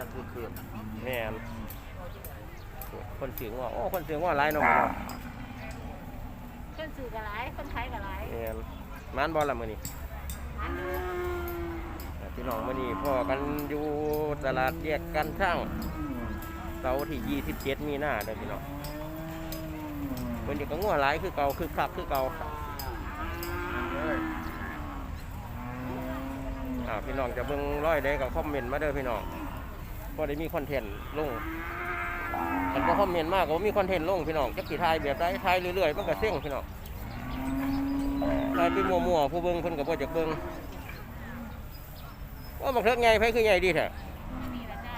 จะคือเกือบแม่นคนซื้อว่าโอ้คนซื้อว่าหลายเนาะมื้อเนาะคนสื่อกับหลายคนขายกับหลายแม่นมันบ่ล่ะมื้อนี้อันพี่น้องมื้อนี้พ่อกันอยู่ตลาดแยกกันช่างเสาร์ที่27มีนาเด้อพี่น้องเพิ่นนี่ก็งัวหลายคือเก่าคือคักคือเก่าอ่าพี่น้องจะเบิ่งร้อยใดก็คอมเมนต์มาเด้อพี่น้อง บ่ได้มีคอนเทนต์ลงมันก็คอมเมนต์มากก็มีคอนเทนต์ลงพี่น้องจักสิถ่ายแบบใดถ่ายเรื่อยๆมันก็เซ็งพี่น้องถ่ายไปมั่วๆผู้เบิ่งเพิ่นก็บ่จักเบิ่งว่าบักเทิกใหญ่คือใหญ่ดีแท้นี่ละจ้า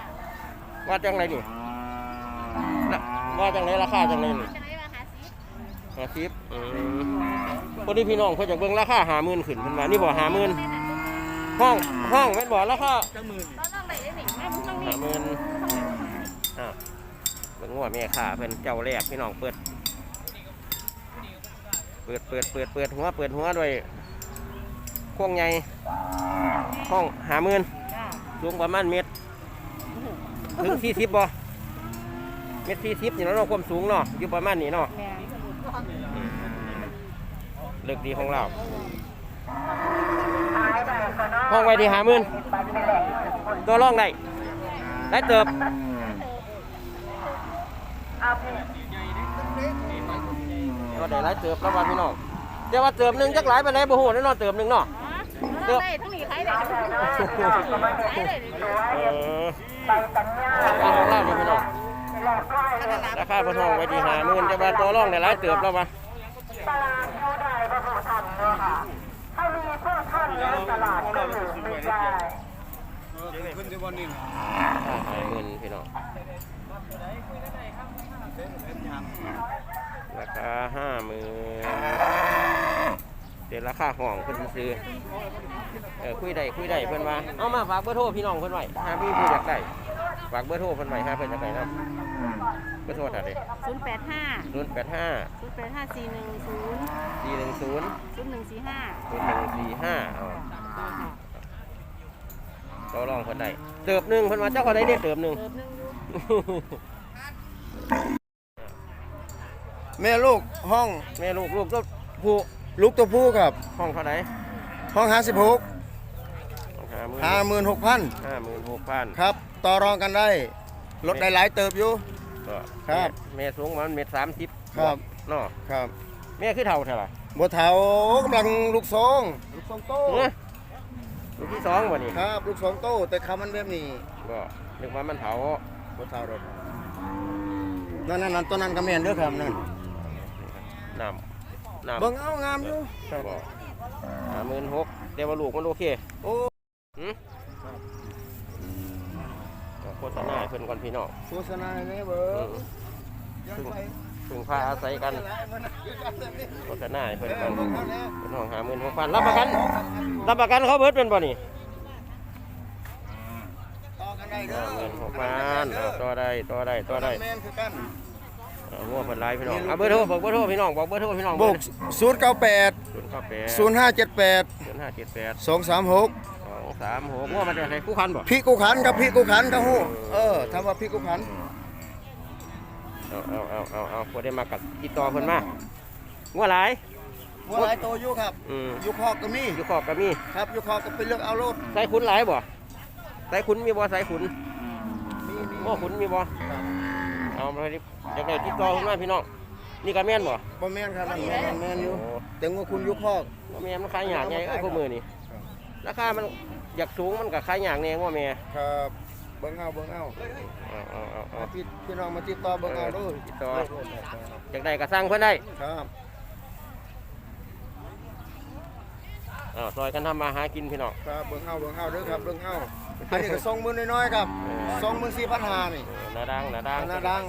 ว่าจังไรนี่น่ะว่าจังไรราคาจังไรนี่หนว่าหาซิหาสิบอืมคนที่พี่น้องเขาจะเบิ่งราคาหาหมื่นขึ้นเพิ่นว่านี่บ่หาหมื่นห้องห้องแม่นบ่ราคาจ้ามือตอนนั้นไหนได้หนิแม่มึงต้องมี หาหมื่นอ่าเบิ่งว่าแม่ค้าเพิ่นเจ้าแรกพี่น้องเปิด เปิดเปิดเปิดเปิดหัวเปิดหัวด้วยควงใหญ่ห้องหาหมื่นจ้าสูงประมาณเมตรถึงสี่สิบบ่เมตรสี่สิบนี่เนาะความสูงเนาะอยู่ประมาณนี้เนาะแม่เลือกดีของเราห้องไว้ที่หาหมื่นตัวร่องได้ ได้เติบก็ได้หลายเติบแล้วว่าพี่น้องเดี๋ยวว่าเติบหนึ่งจักหลายไปไหนบ่ฮู้แน่นอนเติบหนึ่งเนาะเลือกได้ทั้งนี้ขายได้ขายได้เออราคาของเราเนี่ยพี่น้องราคาเพิ่นห้องไว้ที่หาหมื่นแต่ว่าตัวร่องได้หลายเติบแล้วว่าขึ้นที่วันนี้ห้า หาหมื่นพี่น้องราคาห้าหมื่นเดี๋ยวราคาห้องเพิ่นซื้อเออคุยได้คุยได้เพิ่อนว่าเอามาฝากเบอร์โทรพี่น้องเพิ่อนไว้หาพี่ผู้อยากได้ฝากเบอร์โทรเพิ่อนไว้หาเพิ่อยากได้นะเบอร์โทรเท่าไหร่ศูนย์แปดห้าศูนย์แปดห้าศูนย์แปดห้าสี่หนึ่งศูนย์สี่หนึ่งศูนย์ศูนย์หนึ่งสี่ห้าศูนย์หนึ่งสี่ห้าเอา ต่อรองเพิ่นได้เติบหนึ่งเพิ่นว่าเจ้าเขาได้เด้เติบหนึ่ง เติมหนึ่งอยู่แม่ลูกห้องแม่ลูกลูกก็ผู้ลูกตัวผู้ครับ ห้องเท่าไหร่ห้องห้าสิบหกห้าหมื่นห้าหมื่นหกพันห้าหมื่นหกพันครับ ต่อรองกันได้ ลดได้หลายเติบอยู่ ก็ครับแม่สูงประมันเมตรสามสิบครับ เนาะครับแม่คือเท่าเท่าไหร่บัวเถากำลังลูกสองลูกสองโตเอ้ย ลูกที่สองบ่นี่ครับ ลูกสองโตแต่คำมันแบบนี้ก็นึกว่ามันเถาบัวเถารถนั่นนั่นนั่นตัวนั้นก็แม่นเด้อครับนั่นน้ำน้ำเบิ่งเอางามอยู่ก็ห้าหมื่นหกเดี๋ยวว่าลูกมันโอเคโอ้หืมก็โฆษณาให้เพิ่นก่อนพี่น้องโฆษณาให้แม่เบิ่อืงมยังไป พึ่งพาอาศัยกันหลายมันนะคือกันแบบนี้โฆษณาให้เพิ่นเอก่ออนเบิ่งเอาแน่เป็นห้องหาหมื่นหกพันรับประกัน รับประกันเขาเบิดเป็นบ่นี่ต่อกันได้เด้ห้าอหมื่นหกพันเอาต่อได้ต่อได้ต่อได้แม่นคือกันเอางัวเพิ่นหลายพี่น้องเอาเบอร์โทรบอกเบอร์โทรพี่น้องบอกเบอร์โทรพี่น้องบุกศูนย์เก้าแปดศูนย์เก้าแปดศูนย์ห้าเจ็ดแปดศูนย์ห้าเจ็ดแปดสองสามหกสองสามหกงัวมันจะใส่คู่คันบ่พี่กูขันกับพี่กูขันกับหูเออทำว่าพี่กูขัน เอาเอาเอาเอาเอาพอได้มากับติดต่อเพิ่นมางัวหลายวัวหลายโตอยู่ครับอืมอยู่คอกก็มีอยู่ขอบก็มีครับอยู่คอกก็ไปเลือกเอาโลดใส่ขุนหลายบ่ใส่ขุนมีบ่ใส่ขุนมีมีโอ้ขุนมีบ่เอามาดิอยากได้ติดต่อเพิ่นมาพี่น้องนี่ก็แม่นบ่บ่แม่นครับนั่นแม่นแม่นอยู่โอ้แต่ว่าคุณอยู่คอกว่าแม่มันขายยากไงเอ้ยพวกมือนี่ราคามันอยากสูงมันก็ขายยากแน่ว่าแม่ครับเบิ่งเอาเบิ่งเอาเอาเอาเอาเอาเอาพี่พี่น้องมาติดต่อเบิ่งเอาเด้วยติดต่ออยากได้ก็สั่งเพิ่นได้ครับอ้าวซอยกันทำมาหากินพี่น้องครับเบิ่งเอาเบิ่งเอาเด้อครับเบิ่งเอาอันนี้ก็สองหมื่นน้อยๆครับสองหมื่นสี่พันห้านี่เออหนาดังหนาดังอันน่าดัง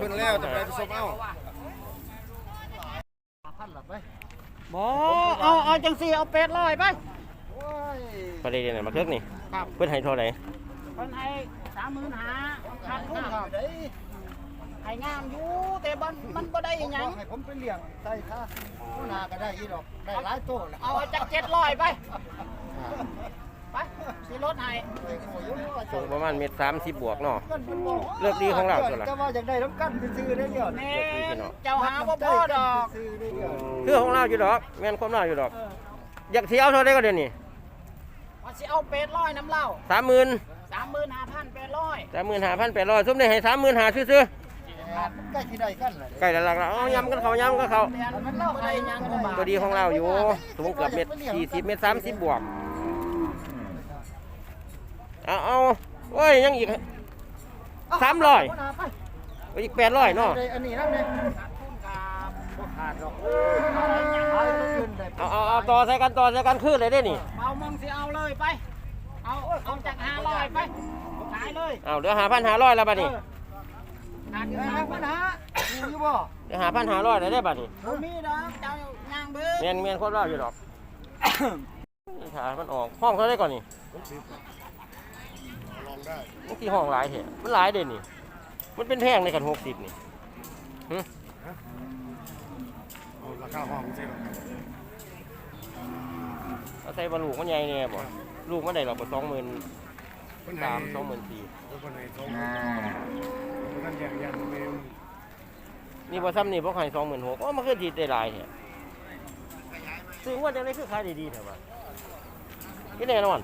ขึ้นแล้วจะไปผสมเอาบอเอาเอาจังสี่เอาเป็ดลอยไปประเด็นเนี่ยมาเทิกนี่ ครับ เพิ่นให้เท่าไหร่คนให้สามหมื่นหาขาดทุนครับให้งามอยู่แต่มันมันก็ได้อิหยัง ให้ผมไปเลี้ยงใส่ค่าผู้นาก็ได้อีดอก ได้หลายโตแล้วเอาจักเจ็ดลอยไป ไปสิรถให้สูงประมาณเมตรสามสิบบวกเนาะ กันมันบอกเลือกดีของเราส่วนละจะว่าอยากได้น้ำกันซื้อๆได้เดียวแม่เจ้าหาบ่พอดอกซื้อๆได้เดียวคือของเราอยู่ดอกแม่นความเราอยู่ดอก อยากเที่ยวเท่าไรก็เดี๋ยวนี้ว่า สิเอาเป็ดร้อยน้ำเหล้าสามหมื่นสามหมื่นห้าพันเป็ดร้อยสามหมื่นห้าพันแปดร้อยสมได้ให้สามหมื่นห้าซื้อใกล้ที่ได้กันเลยๆใกล้แล้วหลักแล้วเอายำกันเขายำกันเขาเดือนมันเล่าใครยังบ่บาทตัวดีของเราอยู่สูงเกือบเมตรสี่สิบเมตรสามสิบบวกเอาเอาโอ้ยยังอีกสามร้อยอีกแปดร้อยเนาะอันนี้นั่นเลยคุณครับบ่ขาดหรอก โอ้ยอะไรอย่างไรขึ้นได้เอาเอาเอาต่อใส่กันต่อใส่กันคืนเลยได้นี่เอามองสิเอาเลยไป เอาเอาจากห้าร้อยไปขายเลยเอาเหลือหาพันหาร้อยแล้วบัดนี้ขาดอยู่เอ้สามยพัปันญหาอยู่บ่เหลือหาพันหาร้อยแล้วได้บัดนี้บ่มีดอกเจ้าย่างเบิ้งเมียนเมียนโคตรรอดอยู่ดอกนี่ขามันออกห้องเท่าไรก่อนนี่ลองได้มันที่ห้องหลายเหรอมันหลายเด่นนี่ มันเป็นแพงในกันหกสิบนี่เอาราคาห้องสิ เอาใส่บรรลูกมันใหญ่เนี่ยบ่ลูกมันได้หรอกสองหมื่นสามสองหมื่นสี่คนไหนสองคนนั้นแยกยันเมมนี่พอซ้ำนี่พวกใครสองหมื่นหกโอ้มันคือดีได้หลายเหรอซื้อว่าจะได้คือขายดีๆเถอะวะนี่แน่นอน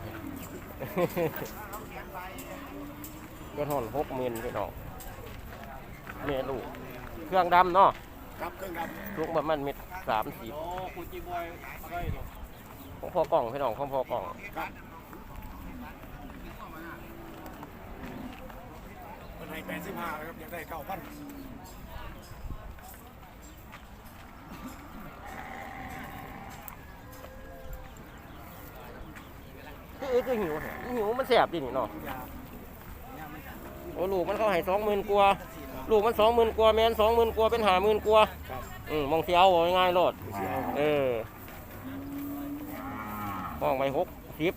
ก็ทอนหกหมื่นพี่น้องเมลูกเครื่องดำเนาะครับเครื่องดลูกประมาณเม็ดสามสิบำโอ้คุณจีบอยอะไรหรอ ของพอกล่องพี่น้องของพอกล่องคนไหนแปดสิบห้าครับอยากได้เก้าพันคือเอ้ยคือหิวแหะหิวมันแสบดินี่เนาะโอ้ลูกมันเขาให้สองหมื่นกว่าลูกมันสองหมื่นกว่าแมนสองหมื่นกว่าเป็นหาหมื่นกว่าอืมมองเสียวเอาง่ายๆโลดเออ ห้องไปหกสิบ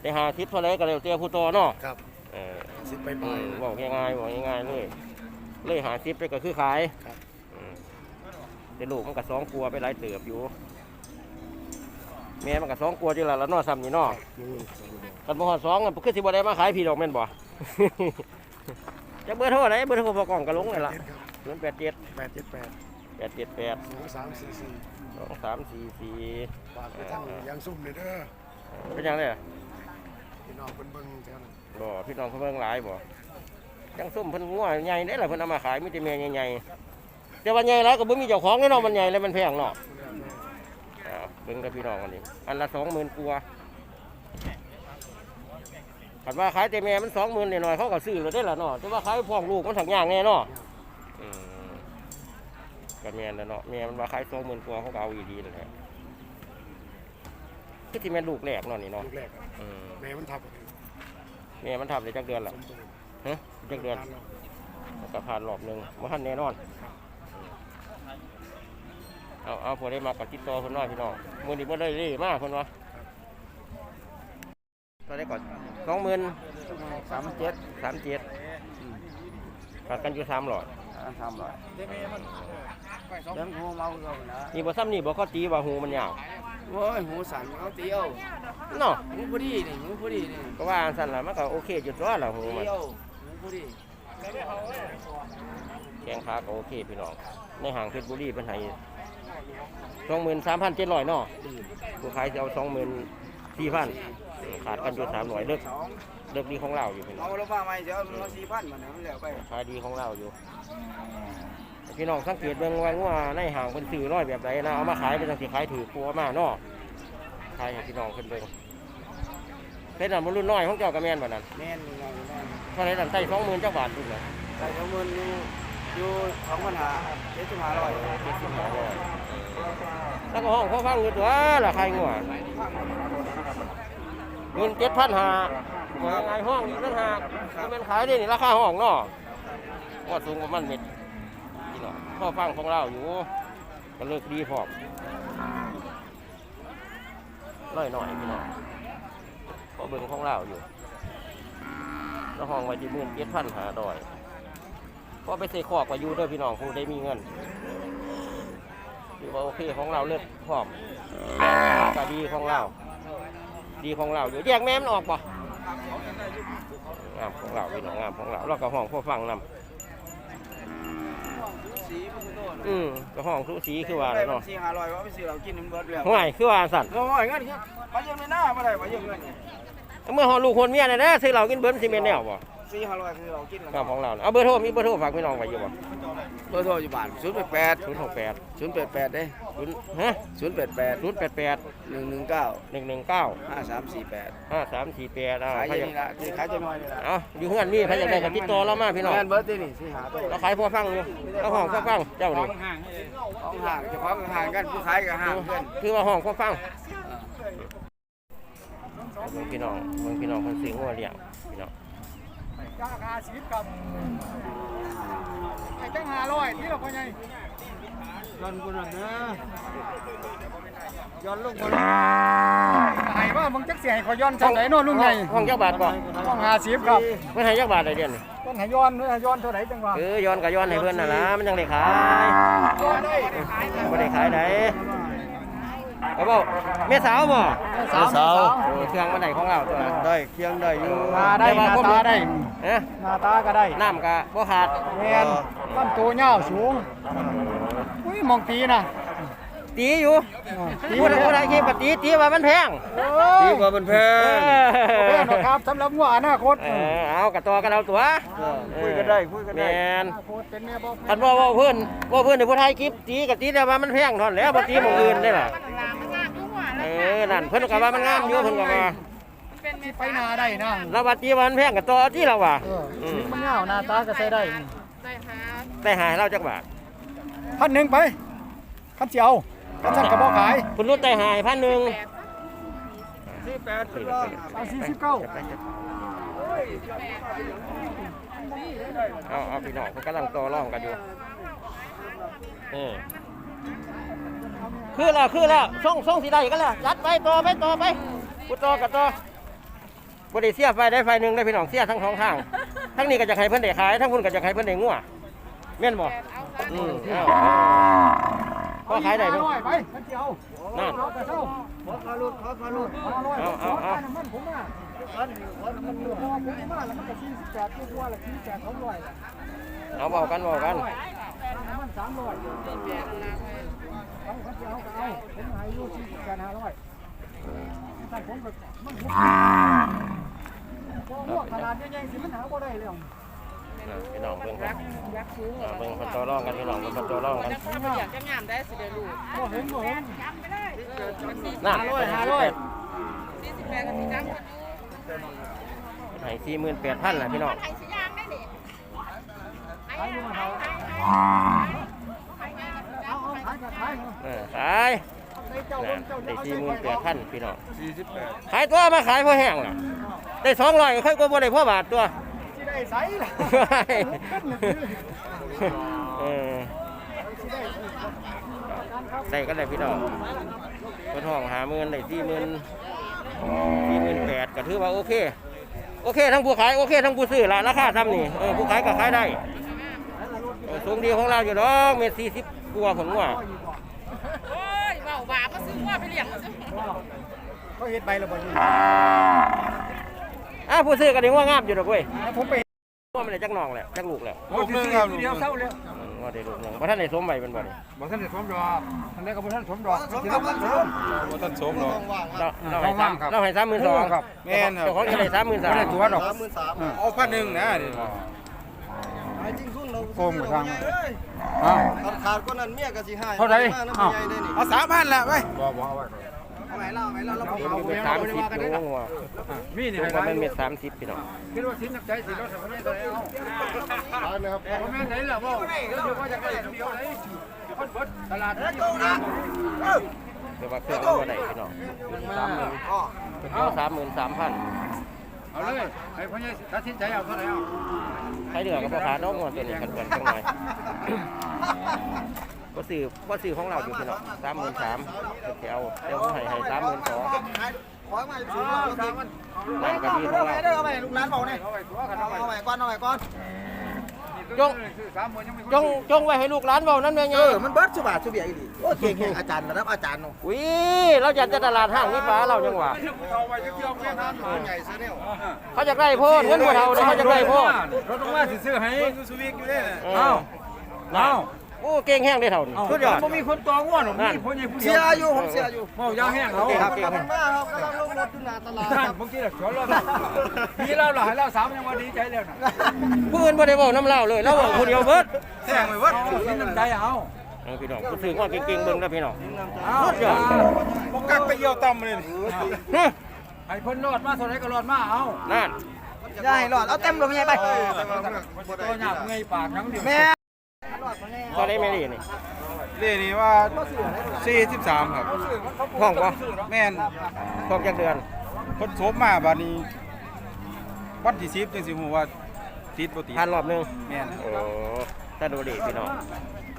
แต่หาสิบเท่าไรก็เร็วเตี้ยผู้โตเนาะครับเออสิบไปไปอืมบอกง่ายๆบอกง่ายๆเลยเลยหาสิบไปก็คือขายครับอืมแต่ลูกมันก็สองกลัวไปหลายเติบอยู่แม่มันก็สองกลัวจีละละเนอซ้ำนี่เนอกันบ่ฮอดสองกันคือสิบ่ได้มาขายพี่ดอกแม่นบ่จักเบอร์โทรไหนเบอร์โทรพอกล่องก็ลงเลยล่ะ087แปดเจ็ดแปด878สองสามสี่สี่ 2344ฝากไปทั้งยังซุ่มเลยเด้อเป็นหยังได๋พี่น้องเพิ่นเบิ่งแถวนั้นบ่พี่น้องเพิ่นเบิ่งหลายบ่จังซุ่มเพิ่นงัวใหญ่เด้ล่ะเพิ่นเอามาขายมีแต่แม่ใหญ่ๆแต่ว่าใหญ่หลายก็บ่มีเจ้าของแน่เนาะมันใหญ่แล้วมันแพงเนาะอ่าเบิ่งกับพี่น้องกันนี่อันละ20,000กว่าคันว่าขายแต่แม่มัน20,000หน่อยๆเขาก็ซื้อแล้วได้ล่ะเนาะแต่ว่าขายพ่องลูกมันถักยากแน่เนาะอืม ก็แม่นแล้วเนาะแม่มันว่าขายสองหมื่นกว่าเขาก็เอาอีดีนั่นแหละคือที่แม่นลูกแรกเนาะนี่เนาะลูกแรกอะอืมแม่มันทับแม่มันทำได้จักเดือนละสมบูรณ์ฮะจักเดือนมันก็ผ่านรอบหนึ่งมาทันแน่นอน เอาเอาพอได้มากับติดต่อคนน้อยพี่น้องมือนี้บ่ได้เลยมากคนวะตอนได้ก่อนสองหมื่นสามเจ็ดสามเจ็ดขาดกันอยู่สามหลอด ทำหน่อยเลี้ยงหูเมาเขานะนี่บ่ซ้ำนี่บ่เขาตีว่าหูมันยาวโอ้ยหูสั่นเขาเตี้ยวเนาะหูพอดีนี่หูพอดีนี่ก็ว่าอันสั่นละมันก็โอเคจุดตัวละหูมันเตี้ยวหูพอดีแกงขาก็โอเคพี่น้อง ในห้างเพชรบุรีเป็นไห้สองหมื่นสามพันเจ็ดร้อยเนาะผู้ขายจะเอาสองหมื่น สี่พันขาดกันอยู่สามร้อยเลิกเลิกดีของเราอยู่พี่น้อเอางแล้วมาใหม่เดี๋ยวเอาสี่พันมันมันแล้วไปขายดีของเราอยู่ พี่น้องสังเกตเบิ่งไว้ว่าในห้างเป็นสื่อร้อยแบบไหนนะเอามาขายเป็นจังสิขายถือกลัวมากเนาะขายให้พี่น้องเพิ่นเบิ่งเพชรน่ะมันรุ่นน้อยของเจ้ากระแมนแบบนั้นแม่นนี่น้อยแม่นเท่าไหรนั่นใส่สองหมื่นเจ้าบาทดูเลยใส่ของมันอยู่อยู่สองพันหาเจ็ดสิบห้าร้อยเจ็ดสิบห้าร้อย แล้วก็ห้องเขาฟังอยู่ตัวราคางัวเงินเจ็ดพันหายังไงห้องอีกตั้งหากจะเป็นขายได้นี่ราคาห้องเนาะว่าสูงประมาณเม็ดนี่เนาะพ่อฟังของเราอยู่ก็เลิกดีพร้อมน้อยหน่อยพี่น้องก็เบิ่งของเราอยู่แล้วห้องไว้ที่มื่นเจ็ดพันหาดอยก็ไปใส่ขอกไว้อยู่เด้วยพี่น้องผู้ได้มีเงิน ถือว่าโอเคของเราเลือกพร้อมก็ดีของเรา ดีของเราอยู่แยกแม่มันออกป่ะงามของเราพี่น้องงามของเราเราก็ห้องพ่อฟังนำอืมก็ห้องทุสีคือว่าแล้วเนาะสี่ห้าร้อยว่าไม่ซื้อเรากินมันเบิดแล้วห่วยคือว่าสั่นก็ห่วยเงินครับมาเยี่ยมในหน้ามาได้มาเยี่ยมเงินเมื่อห้องลูกคนเมียน่ะนะซื้อเรากินเบิ้ลซีเมนต์แนวบ่ สี่ห้าร้อยคือเรากินครับของเราน่ะเอาเบอร์โทรมีเบอร์โทรฝากพี่น้องไว้อยู่บ่เบอร์โทรอยู่บ้านศูนย์แปดแปดศูนย์หกแปดศูนย์แปดแปดเด้ศูนย์ฮะศูนย์แปดแปดศูนย์แปดแปดหนึ่งหนึ่งเก้าหนึ่งหนึ่งเก้าห้าสามสี่แปดห้าสามสี่แปดเอาขายใครออยาย่ากงนี้ละคือขายจะน้อยนี่ละเอาอยู่เฮือนนี่ใครอยากได้ก็ติดต่อเรามาพี่น้องแม่นเบิร์ดนี่นี่สี่หาตัวเราขายพอฟังอยู่เราห้องพอฟังเจ้านี่ของห่างจะพร้อมห่างกันผู้ขายกับห่างเพื่อนคือว่าห้องพอฟังเบิ่งพี่น้องเบิ่งพี่น้องคนซื้องัวเลี้ยงพี่น้อง จ้าคาชีพกับไอ้จังหาร้อยที่เราพ่อใหญ่ย้อนกูหน่อยนะย้อนลงคนไอ้ว่ามึงจักเสียให้ขอย้อนจังไหนโน่นลุงใหญ่ห้องยักบาทบ่ต้องหาชีพครับเพิ่นให้ยักบาทได้เดือนนี่ต้องให้ย้อนให้ย้อนเท่าไหร่จังหวะเออย้อนก็ย้อนให้เพิ่นน่ะล่ะมันยังได้ขายย้อนได้บ่ได้ขายได้ เอาบ่แม่สาวบ่สาวสาว เออเครื่องมันได้ของเราตัวนั้นได้เคียงได้อยู่ตาได้หน้าตาได้ เอ๊ะหน้าตาก็ได้น้ำก็บ่ขาดแมนลำตัวเงาวสูงอุ้ยมองตีนะตีอยู่ตีพูดพูดอะไรคิดปตีตีว่ามันแพงดีกว่ามันแพเองอแม่นครับสำหรับงัวอนาคตเออเอากระตัวกันเอาตัวคุยกันได้คุยกันแมได้นอนาคตเป็นแม่บ่คันว่าว่าเพื่อนว่าเพื่อนในผู้ไทยคลิปตีกับตีแต่ว่ามันแพงเท่านั้นแหล้วบ่ตีหมู่อื่นได้ล่ะมั เอแล้วอนั่นเพิ่นก็ว่ามันงามอยู่เพิ่นก็ว่าเป็นเมไปนาได้นะเราว่าตีว่ามันแพงกับตัวที่เราว่าเออสีมันเงาวหน้าตาก็ใส่ได้ได้หาได้หายเราจักบาทพันหนึ่งไปพันเจียวพันสั่นกระบอกขายคุณรุ่นได้หายพันหนึ่งแปดสี่แปดเอาสี่สิบเก้าเอาเอาพี่น้องเพิ่นกำลังต่อรองกันอยู่เออ คือแล้วคือแล้วส่งส่งสิได้กันแล้วจัดไปต่อไปต่อไปกูต่อกับต่อบริเสียไฟได้ไฟหนึ่งได้พี่น้องเสียทั้งสองข้างทั้งนี้ก็จะให้เพิ่นได้ขายทั้งพุ่นก็จะให้เพิ่นได้งัวแม่นบ่แปดเอาซะอืมเอาพอขายได้เพิ่เพิ่นไปพันเจียวนั่นเอาแต่เช้าขอขาลุดขอขาลุดเอาร้อยเอาเอาเอาน้ำมันผมมาพันขอน้ำมันพอผมมาแล้วมันก็สี่สิบแปดตัวละสี่แปดสองร้อยเอาเบากันเบากันน้ำมันสามร้อยเอา พันเจียวก็เอาผมให้อยู่สี่สิบแปดห้าร้อยแต่ผมก็มันผมพวกตลาดใหญ่ๆสิมันหาบ่ได้แล้วพี่น้องเบิ่งกันเอาเบิ่งเพิ่นต่อร่องกันพี่น้องเพิ่นต่อร่องกันถ้าไปอยากจะงามได้สิเดี๋ยวลูกเห็นบ่เห็นนั่นห้าร้อยห้าร้อยสี่สิบแปดกับสี่จังกันอยู่ให้สี่หมื่นแปดพันแหละพี่น้องไทยสิยางได้ดิไอ้ไอ้ไอ้ไอ้ไอ้ เอาเอาขายก็ขายเออขายได้เจ้านะเจ้าได้สี่หมื่นแปดพันพี่น้องสี่สิบแปดขายตัวมาขายพอแห้งล่ะได้สองร้อยค่อยกว่าบ่ได้พ่อบาทตัวสิได้ใสล่ะเออใส่กันเลยพี่น้องก็ทองหาเงินได้สี่หมื่นสี่หมื่นแปดก็ถือว่าโอเค โอเคทั้งผู้ขายโอเคทั้งผู้ซื้อละราคาทำนี่เออผู้ขายก็ขายได้เออสูงดีของเราอยู่ดอกเมตรสี่สิบ กว่าผลว่าโอ้ยเบาบาก็ซื้อว่าไปเลี้ยงมันซะเขาเฮ็ดใบระเบิดอยู่อ้าวผู้ซื้อก็ดีว่างามอยู่ดอกเว้ยผมไปว่ามันได้จักน้องแหละจักลูกแหละลูกหนึ่งครับเดียวเศร้าแล้วอืมว่าได้ลูกหนึงเพราะท่านได้สมใบเป็นบ่นี่บ่ทันได้สมดอกทันได้ก็บ่ทันสมดอกสมกับมันสมว่าท่านสมหรอกเราเราให้สามเราให้สามหมื่นสองครับแม่นครับเจ้าของจะได้สามหมื่นสามไม่ได้ตัวดอกสามหมื่นสามเอาพันหนึ่งนะดิไอ้จริงทุนเราโกงกับทาง อ้าวขาดก็นั่นเมียก็สิให้เท่าไหร่น้ำมันใหญ่ได้นี่เอาสามพันละไปบ่บ่เอาไว้เอาไหนเล่าไหนเล่าเราเม็ดสามสิบลูกว่ามีนี่ลูให้กว่าได้มันเม็ดสามสิบพี่น้องคิดว่าสินน้ำใจสิรถสมัยได้เอาเลยครับบ่แม่นไหนล่ะบ่คือว่าจะได้เดียวไหนคนเบิดตลาดนี้เดี๋ยวว่าเครื่องมันบ่ได้พี่น้องสามหมื่นอ๋อเอาสามหมื่นสามพัน เอาเลยให้พ่อใหญ่ตัดสินใจเอาเท่าไหร่เอาใช้เดือกับพ่อค้าน้องงวดตัวนี้กันเกินจังหน่อยก็ซื้อก็ซื้อของเราอยู่พี่น้องสามหมื่นสามเดี๋ยวเอาเดี๋ยวผมให้ให้สามหมื่นสองขอมาสูงเราจริงนั่นก็ดีของเราเอาไปลูกหลานบอกเนี่ยเอาไว้ตัวกันเอาเอาไว้ไปก่อนเอาไปก่อนนี่ตัว จงจงจงไว้ให้ลูกหลานเว้านั่นแม่เอยังอมันเบิดสุบาทสุเบียอีหลีโอ้เก่งแห่งอาจารย์ระดับอาจารย์เนาะอุ้ยเราจะจะตลาดห้างนี่ป้าเราจังหวะใหญ่ซะเนี่ยเขาจะได้โพดเงินพวกเราเนี่ยเขาจะได้โพดรถต้องมาสิซื้อให้สวิกอยู่เนี่ยเอ้าเอ้าโอ้เก่งแห้งได้เท่านี้ สุดยอดบ่มีคนตองง่วนหรอกมีผู้ใหญ่ผู้เสียอยู่ผมเสียอยู่เมายาแห้งเขาครับเก่งมันมาครับกำลังลงรถอยู่หน้าตลาดท่านเมื่อกี้น่ะสวนรถมีเราหลายเราสามยังว่าดีใจแล้วน่ะผู้อื่นบ่ได้เว้าน้ำเล่าเลยเราเว้าคนเดียวเบิดแห้งไปวัดกินน้ำใจเอาเอาพี่น้องผู้ซื้อว่าเก่งๆเบิ่งนะพี่น้องเอาสุดยอดบ่กักไปเยี่ยวต่ำเลยฮะไอ้เพิ่นรอดมาเท่าไหร่ก็รอดมาเอานั่นอย่าให้รอดเอาเต็มรถไม่ใช่ไปตัวหยาบเงยปากทั้งเดียว แม่ก็ได้ไม่ดีนี่เรื่องนี้ว่า43ครับห้องบ่แม่นห้องจักเดือนเพิ่นโสมมาบัดนี้วันที่10จังสิฮู้ว่าติดบ่ติดผ่านรอบหนึงแม่นโอ้ถ้าดูดีพี่น้อง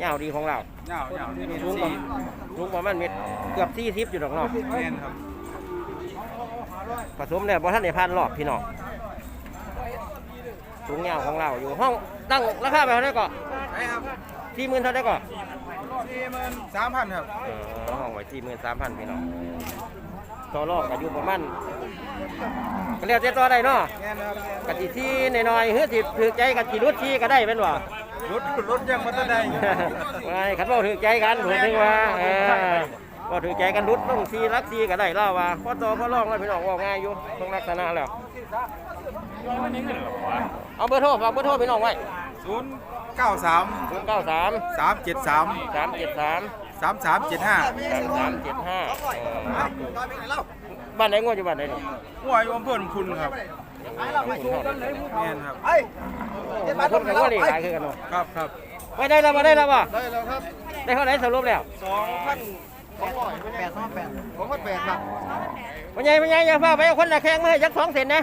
ยาวดีของเรายาวๆนี่สูงกว่าสูงประมาณเม็ดเกือบ40อยู่ดอกเนาะ แม่นครับผสมเนี่ยบ่ทันได้ผ่านรอบพี่น้องสูงยาวของเราอยู่ห้องตั้งราคาไปเท่าไหร่ก่อนได้ครับ 40,000เท่าไหร่ก่อน43,000ครับเออห้องไว้สี่หมื่นสามพันพี่น้องต่อรองก็อยู่ประมาณก็เรียกเจ๊ต่อได้เนาะแม่นครับกะจิที่น้อยๆเฮือสิถือใจกะจิรุดที่ก็ได้เป็นว่รถรถยังบ่ทันได้อยู่ไอ้ขันว่าถือใจกันถือถึงว่าเออว่าถือใจกันรุดต้องซีรักซีก็ได้เล่าว่าพอต่อพอรองแล้วพี่น้องว่าง่ายอยู่ต้องลักษณะแล้วเอาเบอร์โทรฝากเบอร์โทรพี่น้องไว้ศูนย์ เก้าสามศูนย์เก้าสามสามเจ็ดสามสามเจ็ดสามสามสามเจ็ดห้าสามสามเจ็ดห้าบ้านไหนงวดอยู่บ้านไหนนี่หัวอยู่อำเภอหนองคุณครับแม่นครับไอ้เจ็ดบาทคนกันว่าเลขหลายคือกันเนาะครับครับไม่ได้แล้วมาได้แล้วว่ะได้แล้วครับได้เท่าไหร่สรุปแล้วสองพันแปดสองแปดสองพันแปดครับวันใหญ่วันใหญ่อย่าฟ้าไปเอาคนละแข้งมาให้จักสองเซนนะ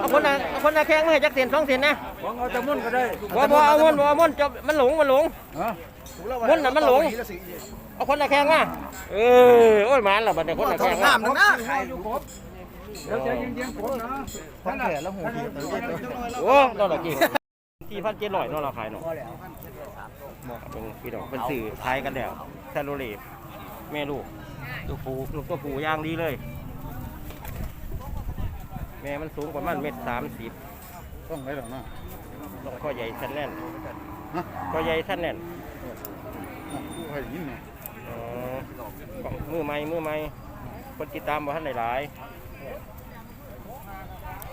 เอาคนละเอาคนละแข้งมาให้จักเซนสองเซนนะของเอาแต่มุ่นก็ได้บ่บ่เอาม่วนบ่เอาม่วนจบมันหลงมันหลง ฮะมุ่นน่ะมันหลง เอาคนละแข้งมาเออโอ้ยหมานและบัดนี้คนละต้อแข้งงมาน้ำนึงนะเดี๋ยวใจเย็นๆผมนะทั้งแผลแล้วหูดีโอ้ดอกละกี่สี่พันเจ็ดร้อยเนาะเราขายเนาะเป็นพี่น้องเป็นสื่อขายกันแล้วแซลโลเลฟแม่ลูกลูกปูลูกตัวปูย่างดีเลยแม่มันสูงประมาณเมตรสามสิบต้องได้หรอเนาะก็ใหญ่สั้นแน่นก็ใหญ่สั้นแน่นผู้ให้ยินเนี่ยอ๋อมือไม้มือไม้คนติดตามบ่ท่านหลายๆ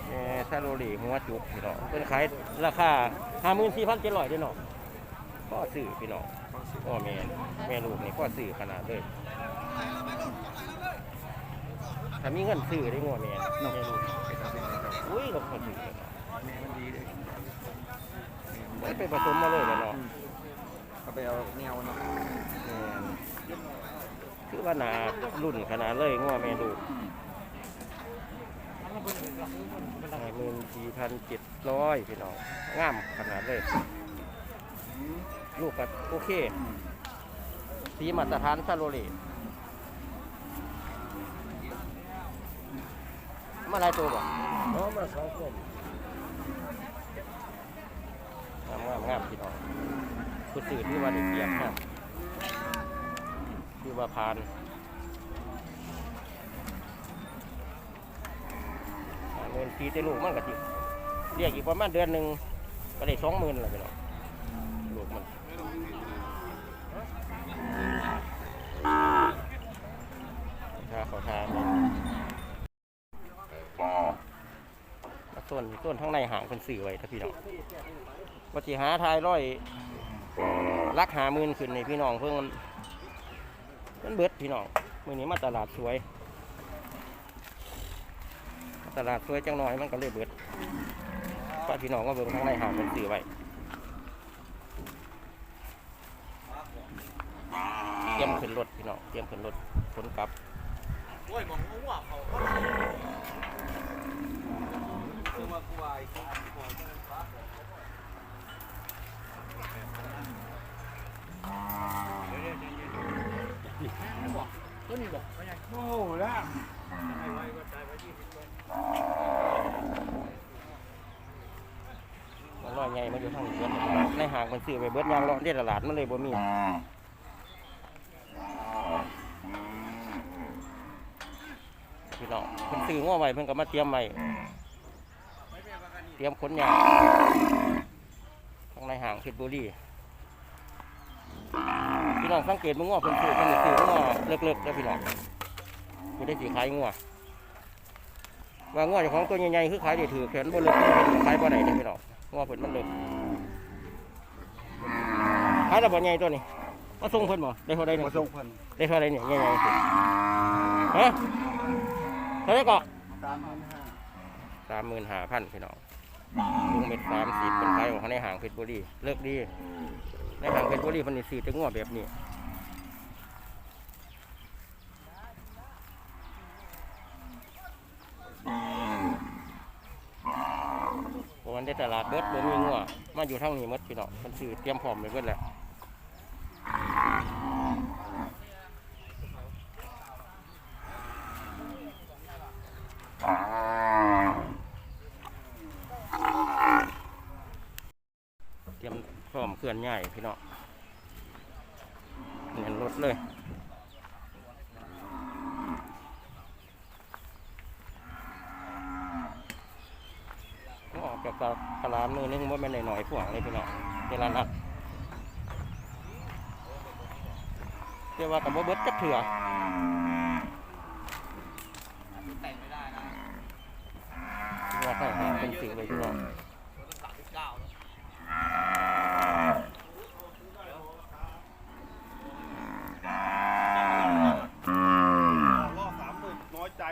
แม่ซาโรลีหัวจุกพี่น้องเป็นขายราคาห้าหมื่นสี่พันเจ็ดร้อยด้วยเนาะก็ซื้อพี่น้องพ่อแม่แม่ลูกนี่ก็ซื้อขนาดเลยถ้ามีเงินซื้อได้งัวแม่แม่ลูก อุ้ยเราคนซื้อเลยเนาะไม่ไปผสมมาเลยเลยเนาะเอาไปเอาแนวเนาะแม่นคือว่าหนารุ่นขนาดเลยงัวแม่ลูกหมื่นสี่พันเจ็ดร้อยพี่น้องงามขนาดเลย ลูกก็โอเค สีมาตรฐานซาโรเล มาหลายตัวบ่น้องมาสองคนงามงามงามพี่น้องคุณสื่อที่ว่าได้เปรียบครับคือว่าพานอ่าเงินสีแต่ลูกมันก็จิเรียกอีกประมาณเดือนหนึ่งก็ได้สองหมื่นแล้วพี่น้องลูกมันถ้าขาทานมา ส่วนส่วนข้างในหางคนสื่อไว้ถ้าพี่น้องวัติหาทายร้อยลักหามื่นขึ้นในพี่น้องเพิ่งมันมันเบิดพี่น้องมื่อนี้มาตลาดสวย ตลาดสวยจังหน่อยมันก็เลยเบิดป้าพี่น้องก็เบิ่งทางในหาเป็นสื่อไว้เตรียมขึ้นรถพี่น้องเตรียมขึ้นรถขนกลับมั นร้อยใหญ่มาอยู่ทางนี้เบิดในห้างมันซื้อไปเบิดยางเลาะเรียตลาดมันเลยบ่มีพี่น้องเพิ่นซื้อง้อไว้เพิ่นก็มาเตรียมไว้ เตรียมขนยางทางในห้างเพชรบุรีพี่น้องสังเกตมึงง้อเพิ่นซื้อเพิ่นสิซื้อง้อเลิกๆแล้วพี่น้องบ่ได้สิขายง้อว่าง้อเจ้าของตัวใหญ่ๆคือขายได้ถือแขนบ่เลิกคือขายบ่ได้เด้อพี่น้องง้อเพิ่นมันเลิกขายแล้วบ่ใหญ่ตัวนี้มาส่งเพิ่นบ่ได้เท่าใดนี่มาส่งเพิ่นได้เท่าไหรเนี่ยยังไงสิฮะเท่าไหรก็สามหมื่นห้าพันพี่น้อง ลุงเม็ดสามสิบเป็นขายของเขาในหางเพชรบุรีเลิกดีในหางเพชรบุรีเพันนี่สี่จะง้อแบบนี้มันได้ตลาดเบิดบ่มีงัวมาอยู่ทั้งนี้หมดพี่น้องมันซื้อเตรียมพร้อมไปเบิดแล้ว เตรียมพร้อมเคลื่อนย้าย พี่น้องเน้นรถเลยก็ออกจากตลาดมือนึงว่าแม่นหน่อยๆพวกเลยพี่น้องเวลานัดเรียกว่ากับว่าเบิร์ดจักเถื่อว่าข้างหาเป็นสิ่งเลยพี่น้อง ล่อสามห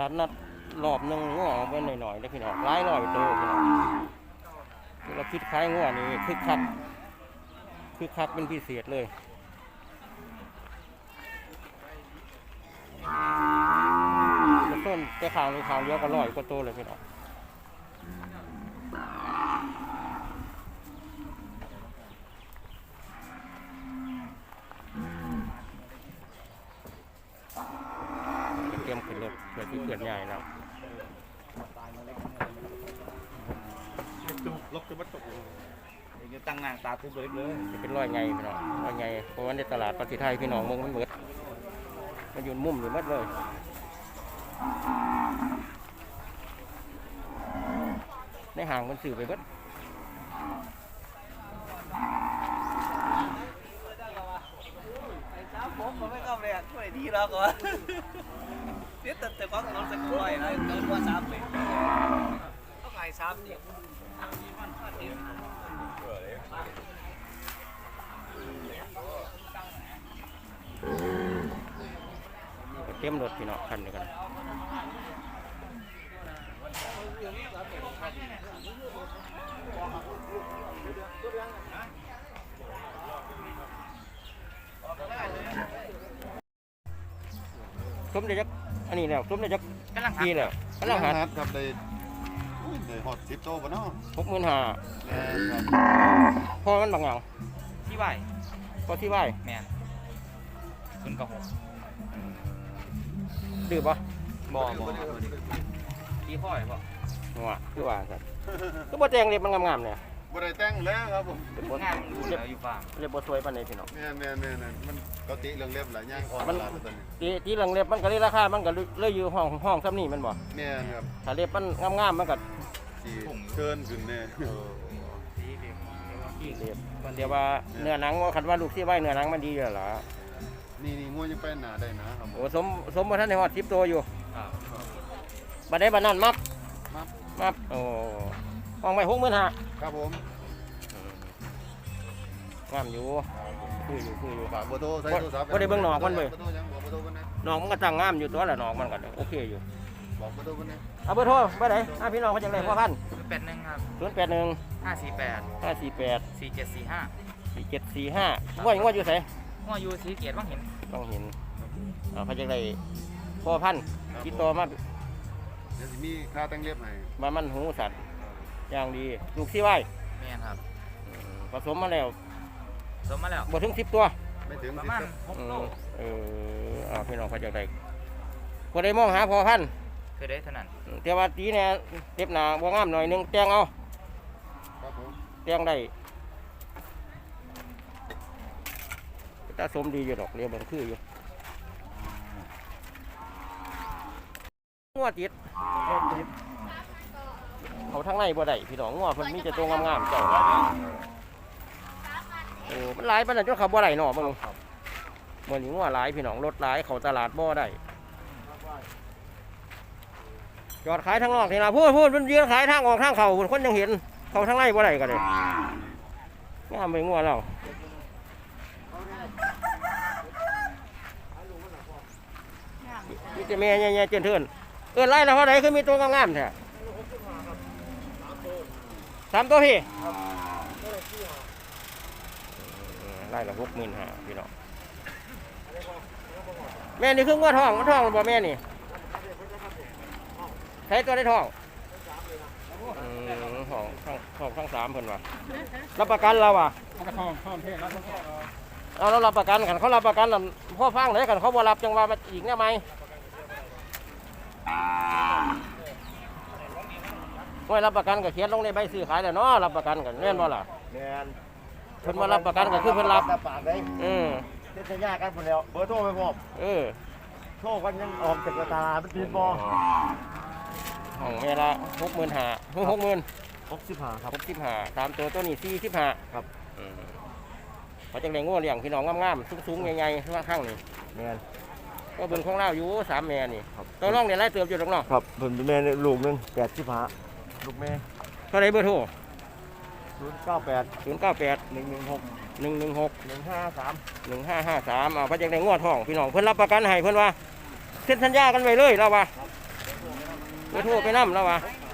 ลาดนัดรอบนึงง้อไปหน่อยๆแล้วพี่น้องร้ายหน่อยโตพี่น้องเราคิดคล้ายง้อนี่คึกคักคึกคักเป็นพิเศษเลยต้นแต่ขางในขางเดียวก็ร้อยกว่าโตเลยพี่น้องเตรียม ขึ้นรถเพื่อที่เกิดใหญ่แล้วลบจะมาตกจะตั้งงานตาทุบเลยเลยจะเป็นร้อยไงพี่น้องร้อยไงเพราะว่าในตลาดประเทศไทยพี่น้องเมืองมันเบิดมันอยู่มุมอยู่หมัดเลยในห่างมันสื่อไปเบิดผมมันไม่เข้าเลยช่วยดีแล้วก่อน เนี่ยแต่แต่ความเราจะกล้วยนะเดินว่าสามเลยต้ องไงสามเนี่ยก็เต็มรถพี่น้องคันเดียวกันสมเด็จจักอันนี้แล้วสมเด็จจักกำลังปีแล้วกำลังหัดครับเลยเลยหอดสิบโตปะเนาะหกหมื่นห้าแม่ครับพอมันบางอย่างที่ไหวพอที่ไหวแม่คุณกระหกดื้อปะบ่บ่ที่พ่อยบ่หัวคือว่าครับก็บ่แจงเล็บมันงามๆเนี่ย บ่ได้แต่งแล้วครับผมบ่งานดูแล้วอยู่ฟาร์มเล็บบ่สวยปานใดพี่น้องแม่นแม่นแม่นแม่นมันก็ติเรื่องเล็บหลายอย่างอ่อนมันหลายตัวนี้ตีตีหลังเล็บมันก็เลยราคา มันก็เลยอยู่ห้องห้องซ้ำนี่แมันบ่แม่นครับถ้าเล็บมันงามๆมันก็สีเชิญขึ้นแน่อีกเล็บเดี๋ยวว่าเนื้อหนังว่าคันว่าลูกสิไว้เนื้อหนังมันดีอยู่แล้วล่ะนี่นี่งูยังไปหนาได้นะครับผมโอ้สมสมบ่ทันได้ฮอด10ตัวอยู่ครับบัดได้บัดนั้นมับมับมับโอ้ ห้องไว้65,000ครับผมงามอยู่คืออยู่คืออยู่ ฝากเบอร์โทรใส่โทรศัพท์บ่ได้เบิ่งหนอกมันเว้ย บอร์โทรยังบอกเบอร์โทรกันนะน้องมันก็ตั้งงามอยู่ตัวละน้องมันก็โอเคอยู่ บอกมาดูมันนะเอาเบอร์โทรเบอร์ไหนอะพี่น้องเขาจะได้พ่อพันแปดหนึ่งครับศูนย์แปดหนึ่งห้าสี่แปดห้าสี่แปดสี่เจ็ดสี่ห้าสี่เจ็ดสี่ห้าว่าอย่างว่าอยู่ไสหัวอยูสีเกียรติบ้างเห็นต้องเห็นเอาเขาจะได้พ่อพันติดต่อมาเดี๋ยวสิมีค่าแต่งเล็บให้มามันหูสัตว์ อย่างดีลูกที่ไหวแม่นครับผสมมาแล้วสมมาแล้วบ่ถึงสิบตัวไม่ถึงประสิบมาณครับหกอืโลมเออเอาพี่น้องเขาจะได้ก็ได้มองหาพ่อพันธุ์คือได้เท่านั้นแต่ว่าตีเนี่ยเต็บหนาบ่งามหน่อยหนึงแตงเอาครับผมแตงได้ตาสมดีอยู่ดอกเรียบเบิ่งคืออยู่งัวติดงัวติด เขาทั้งในบ่ได้พี่น้องงัวเพิ่นมีแต่ตัวงามๆเจ้าโอ้มันหลายปานนั้นจนเขาบ่ได้เนาะเบิ่งมื้อนี้งัวหลายพี่น้องรถหลายเข้าตลาดบ่ได้จอดขายทางนอกนี่ล่ะพูดพูดมันยืนขายทางออกทางเข้าพุ่นคนยังเห็น เขาทางในบ่ได้ก็ได้งามไปงัวเรามีแต่แม่ใหญ่ๆเจนเทินเอิ้นไล่แล้วเท่าไหร่คือมีตัวงามๆแท้ สามตัวพี่เออไล่ละหกหมื่นห้าพี่น้องแม่นี่คืองัวทองงัวทองบ่แม่นี่ใช้ตัวได้ทองอืมของทั้งของทั้งสามเพิ่นว่ารับประกันเราอะมันก็ทองทองเท่แล้วมันก็เอาเรารับประกันกันเขารับประกันนั่นพ่อฟังเลยกันเขาบ่รับจังว่ามาอีกเนี่ยไหม ไม่รับประกันก็เขียนลงในใบซื้อขายแล้วเนาะรับประกันกันแม่นบ่ล่ะ แมนเพิ่นมารับประกันก็คือเพิ่นรับแต่ปากได้อืมเฮ็ดสัญญากันพุ่นแล้วเบอร์โทรไปพร้อมเออโทรกันยังออกจากตลาดมันปีนบ่ของเวลาหกหมื่นห้าหกหมื่น65ครับ หกสิบห้าสามตัวตัวนี้สี่สิบห้าครับ อืมเขาจังได้งัวเลี้ยงพี่น้องงามๆสูงๆใหญ่ๆข้างๆนี่แมน ก็เบิ่งของเราอยู่สามแม่นี่ครับ ตัวน้องเนี่ยไล่เติบอยู่ตรงนอกครับเพิ่นเป็นแม่ลูกหนึง85 ลูกแม่เท่าไรเบอร์โทร098ศูนย์เก้าแปด116หนึ่งหนึ่งหก153หนึ่งห้าห้าสามอ่าพระจักได้งวดทองพี่น้องเพิ่นรับประกันให้เพิ่นว่าเซ็นสัญญากันไว้เลยเราว่าเบอร์โทรไปนํเราว่าค